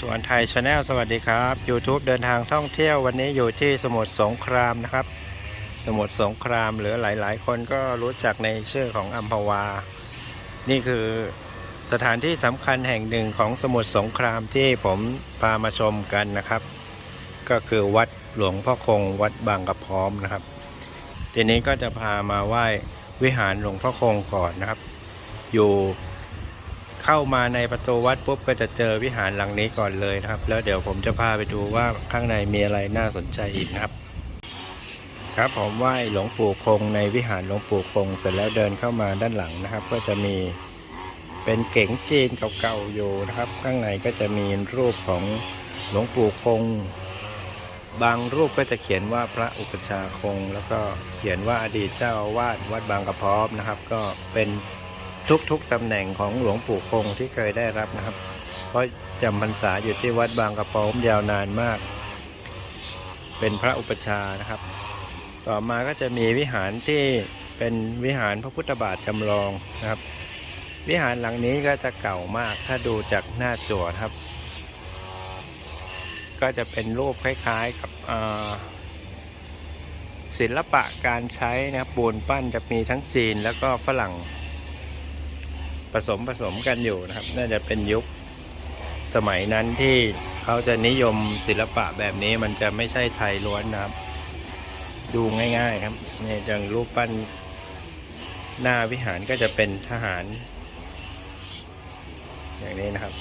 ทวนไทยชาแนลสวัสดีครับ YouTube เดินทางท่องเที่ยววันนี้อยู่ที่สมุทรสงครามนะครับ สมุทรสงครามหรือหลาย ๆ คนก็รู้จักในชื่อของอัมพวา นี่คือสถานที่สำคัญแห่งหนึ่งของสมุทรสงครามที่ผมพามาชมกันนะครับ ก็คือวัดหลวงพ่อคงวัดบางกระพร้อมนะครับ ทีนี้ก็จะพามาไหว้วิหารหลวงพ่อคงก่อนนะครับ อยู่ เข้ามาในประตูวัดปุ๊บก็จะเจอวิหารหลังนี้ก่อนเลยนะครับ แล้วเดี๋ยวผมจะพาไปดูว่าข้างในมีอะไรน่าสนใจอีกนะครับ ครับผมไหว้หลวงปู่คงในวิหารหลวงปู่คง เสร็จแล้วเดินเข้ามาด้านหลังนะครับ ก็จะมีเป็นเก๋งจีนเก่าๆอยู่นะครับ ข้างในก็จะมีรูปของหลวงปู่คง บางรูปก็จะเขียนว่าพระอุปชาคง แล้วก็เขียนว่าอดีตเจ้าอาวาสวัดบางกระพร้อมนะครับ ก็เป็น ทุกๆตำแหน่งของหลวงปู่คงที่เคยได้รับนะครับ เพราะจำพรรษาอยู่ที่วัดบางกระพร้อมยาวนานมาก เป็นพระอุปชานะครับ ต่อมาก็จะมีวิหารที่เป็นวิหารพระพุทธบาทจำลองนะครับ วิหารหลังนี้ก็จะเก่ามากถ้าดูจากหน้าจั่วครับ ก็จะเป็นรูปคล้ายๆกับศิลปะการใช้นะครับปูนปั้นจะมีทั้งจีนแล้วก็ฝรั่ง ผสมผสมกันอยู่นะครับ น่าจะเป็นยุคสมัยนั้นที่เขาจะนิยมศิลปะแบบนี้มันจะไม่ใช่ไทยล้วนนะครับ ดูง่าย ๆ ครับเนี่ยจังรูปปั้นหน้าวิหารก็จะเป็นทหาร อย่างนี้นะครับ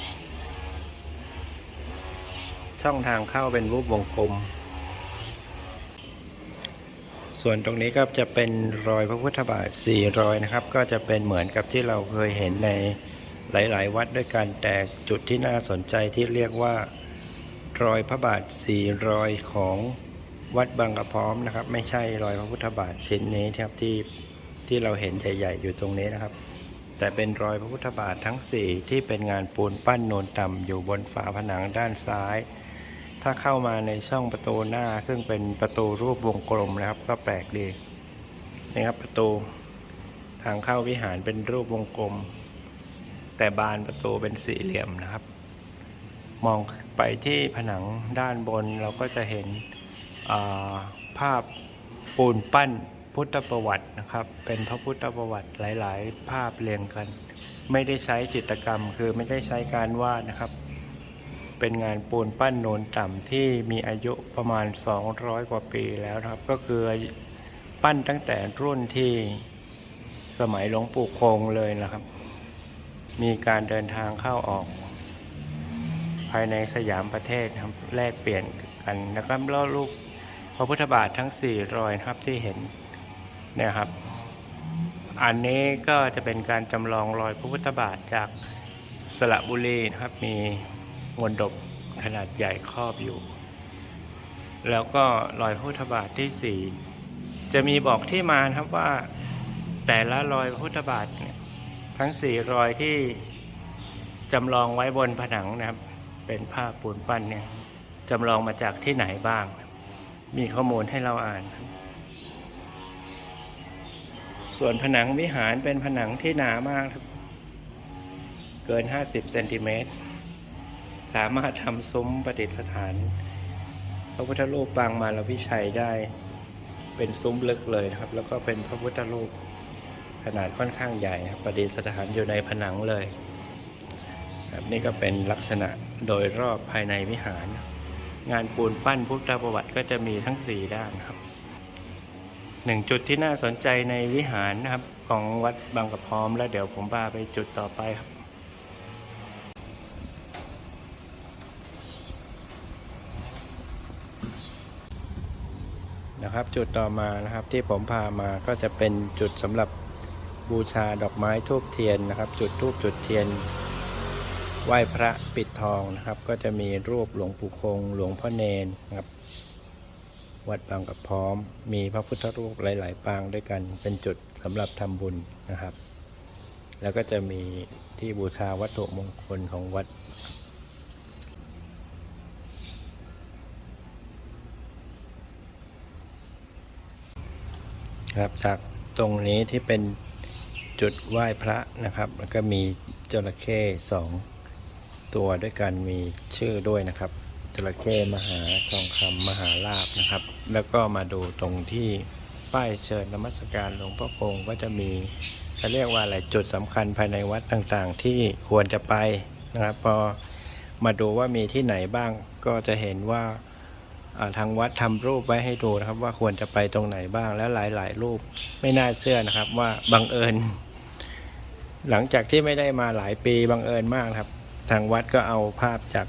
ช่องทางเข้าเป็นรูปวงกลม ส่วนตรงนี้ก็จะเป็นรอยพระพุทธบาทสี่รอยนะครับ ก็จะเป็นเหมือนกับที่เราเคยเห็นในหลาย ๆ วัดด้วยกันแต่จุดที่น่าสนใจที่เรียกว่า รอยพระบาทสี่รอยของวัดบางกระพร้อมนะครับ ไม่ใช่รอยพระพุทธบาทชิ้นนี้ครับที่ที่เราเห็นใหญ่ๆอยู่ตรงนี้นะครับ แต่เป็นรอยพระพุทธบาททั้ง 4 ที่เป็นงานปูนปั้นโนนต่ำอยู่บนฝาผนังด้านซ้าย ถ้าเข้ามาในช่องประตูหน้า ซึ่งเป็นประตูรูปวงกลมนะครับ ก็แปลกดีนี่ครับประตูทางเข้าวิหารเป็นรูปวงกลม แต่บานประตูเป็นสี่เหลี่ยมนะครับ มองไปที่ผนังด้านบนเราก็จะเห็นาภาพปูนปั้นพุทธประวัตินะครับ เป็นพระพุทธประวัติหลาย ๆ ภาพเรียงกัน ไม่ได้ใช้จิตรกรรม คือไม่ได้ใช้การวาดนะครับ เป็นงานปูนปั้นโนนต่ำที่มีอายุประมาณ 200 กว่าปีแล้วนะครับ ก็คือปั้นตั้งแต่รุ่นที่สมัยหลวงปู่คงเลยนะครับ มีการเดินทางเข้าออก ภายในสยามประเทศครับแลกเปลี่ยนกันแล้วก็เล่ารูปพระพุทธบาททั้งสี่รอยครับที่เห็นเนี่ยครับ อันนี้ก็จะเป็นการจำลองรอยพระพุทธบาทจากสระบุรีนะครับมี มนดบขนาดใหญ่ครอบอยู่ แล้วก็รอยพระพุทธบาทที่สี่จะมีบอกที่มาครับว่าแต่ละรอยพระพุทธบาทเนี่ยทั้งสี่รอยที่จำลองไว้บนผนังนะครับ เป็นภาพปูนปั้นเนี่ยจำลองมาจากที่ไหนบ้าง มีข้อมูลให้เราอ่าน ส่วนผนังวิหารเป็นผนังที่หนามากครับ เกิน 50เซนติเมตร สามารถทำซุ้มประดิษฐาน พระพุทธรูปปางมาลวิชัยได้เป็นซุ้มลึกเลยนะครับ แล้วก็เป็นพระพุทธรูปขนาดค่อนข้างใหญ่ครับประดิษฐานอยู่ในผนังเลยครับนี่ก็เป็นลักษณะโดยรอบภายในวิหาร งานปูนปั้นพุทธประวัติก็จะมีทั้ง 4 ด้านครับหนึ่งจุดที่น่าสนใจในวิหารนะครับของวัดบางกระพร้อม แล้วเดี๋ยวผมพาไปจุดต่อไปครับ นะครับ จุดต่อมานะครับที่ผมพามาก็จะเป็นจุดสำหรับบูชาดอกไม้ทูบเทียนนะครับ จุดทูบจุดเทียนไหว้พระปิดทองนะครับ ก็จะมีรูปหลวงปู่คง หลวงพ่อเนนนะครับ วัดบางกับพร้อม มีพระพุทธรูปหลาย ๆ ปางด้วยกัน เป็นจุดสำหรับทำบุญนะครับ แล้วก็จะมีที่บูชาวัตถุมงคลของวัด ครับ จากตรงนี้ที่เป็นจุดไหว้พระนะครับ แล้วก็มีจระเข้สองตัวด้วยกันมีชื่อด้วยนะครับจระเข้มหาทองคำมหาลาบนะครับ แล้วก็มาดูตรงที่ป้ายเชิญนมัสการหลวงพ่อคงก็จะมีเขาเรียกว่าอะไรจุดสำคัญภายในวัดต่างๆ ที่ควรจะไปนะครับพอมาดูว่ามีที่ไหนบ้างก็จะเห็นว่า ทางวัดทำรูปไว้ให้ดูนะครับ ว่าควรจะไปตรงไหนบ้างแล้วหลาย ๆ รูปไม่น่าเชื่อนะครับ ว่าบังเอิญ หลังจากที่ไม่ได้มาหลายปีบังเอิญมากครับ ทางวัดก็เอาภาพจาก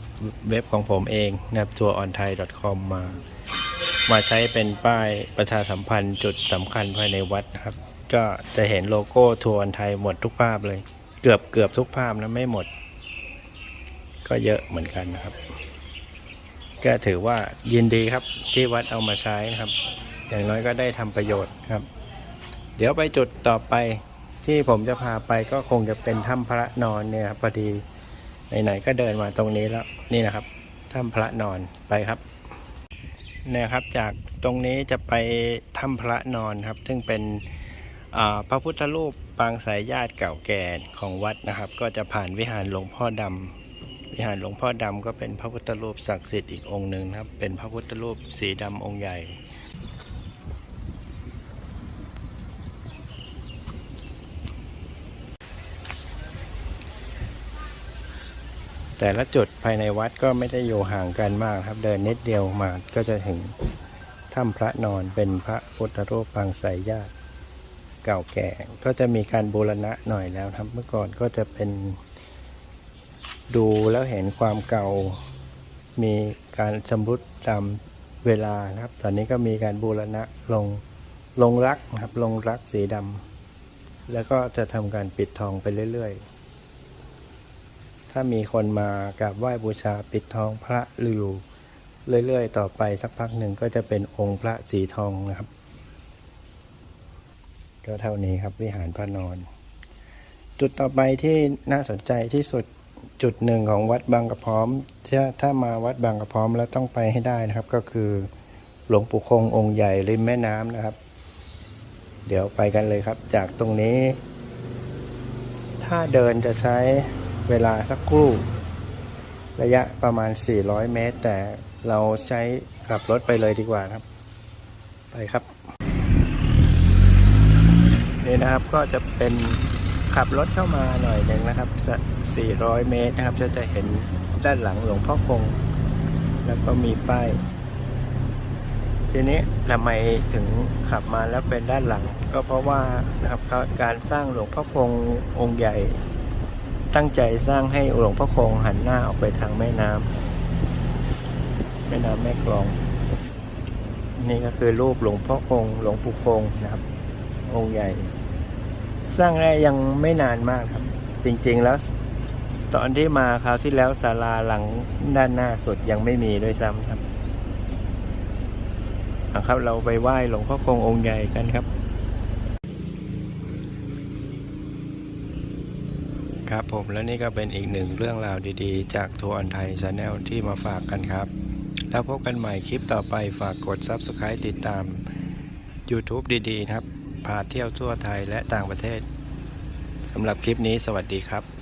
เว็บของผมเองนะครับทัวร์ออนไทย .com มา มาใช้เป็นป้ายประชาสัมพันธ์จุดสำคัญภายในวัดครับ ก็จะเห็นโลโก้ทัวร์ออนไทยหมดทุกภาพเลย เกือบเกือบทุกภาพนะไม่หมด ก็เยอะเหมือนกันนะครับ ก็ถือว่ายินดีครับที่วัดเอามาใช้นะครับ อย่างน้อยก็ได้ทำประโยชน์ครับ เดี๋ยวไปจุดต่อไปที่ผมจะพาไปก็คงจะเป็นถ้ำพระนอนเนี่ยครับพอดีไหนๆก็เดินมาตรงนี้แล้วนี่นะครับถ้ำพระนอนไปครับเนี่ยครับจากตรงนี้จะไปถ้ำพระนอนครับ ซึ่งเป็นพระพุทธรูปปางสายญาติเก่าแก่ของวัดนะครับ ก็จะผ่านวิหารหลวงพ่อดำ วิหารหลวงพ่อดำก็เป็นพระพุทธรูปศักดิ์สิทธิ์อีกองค์หนึ่งนะครับ เป็นพระพุทธรูปสีดำองค์ใหญ่ แต่ละจุดภายในวัดก็ไม่ได้อยู่ห่างกันมากครับ เดินนิดเดียวมาก็จะถึงถ้ำพระนอนเป็นพระพุทธรูปปางสายญาติเก่าแก่ ก็จะมีการบูรณะหน่อยแล้วครับ เมื่อก่อนก็จะเป็น ดูแล้วเห็นความเก่า มีการชำรุดตามเวลานะครับ ตอนนี้ก็มีการบูรณะลงลงรักนะครับ ลงรักสีดำแล้วก็จะทำการปิดทองไปเรื่อยๆ ถ้ามีคนมากราบไหว้บูชาปิดทองพระอยู่เรื่อยๆ ต่อไปสักพักหนึ่งก็จะเป็นองค์พระสีทองนะครับ ก็เท่านี้ครับวิหารพระนอน จุดต่อไปที่น่าสนใจที่สุด จุดหนึ่งของวัดบางกระพร้อมถ้าถ้ามาวัดบางกระพร้อมแล้วต้องไปให้ได้นะครับ ก็คือหลวงปู่คงองค์ใหญ่ริมแม่น้ำนะครับ เดี๋ยวไปกันเลยครับ จากตรงนี้ ถ้าเดินจะใช้เวลาสักครู่ ระยะประมาณ 400 เมตร แต่เราใช้ขับรถไปเลยดีกว่าครับ ไปครับ นี่นะครับก็จะเป็น ขับรถเข้ามาหน่อยหนึ่งนะครับสัก400 เมตรนะครับจะจะเห็นด้านหลังหลวงพ่อคง แล้วก็มีป้าย ทีนี้ทำไมถึงขับมาแล้วเป็นด้านหลัง ก็เพราะว่านะครับการสร้างหลวงพ่อคงองค์ใหญ่ ตั้งใจสร้างให้หลวงพ่อคงหันหน้าออกไปทางแม่น้ำแม่น้ำแม่กลอง นี่ก็คือรูปหลวงพ่อคงหลวงปู่คงนะครับ องค์ใหญ่ สร้างได้ยังไม่นานมากครับ จริงๆแล้ว ตอนที่มาคราวที่แล้วศาลาหลังด้านหน้าสุดยังไม่มีด้วยซ้ำครับเอาครับ เราไปไหว้หลวงพ่อคงองค์ใหญ่กันครับ ครับผมและนี่ก็เป็นอีกหนึ่งเรื่องราวดีๆ จากทัวร์อันไทยชาแนลที่มาฝากกันครับ แล้วพบกันใหม่คลิปต่อไปฝากกด Subscribe ติดตาม YouTube ดีๆนะครับ พาเที่ยวทั่วไทยและต่างประเทศสำหรับคลิปนี้สวัสดีครับ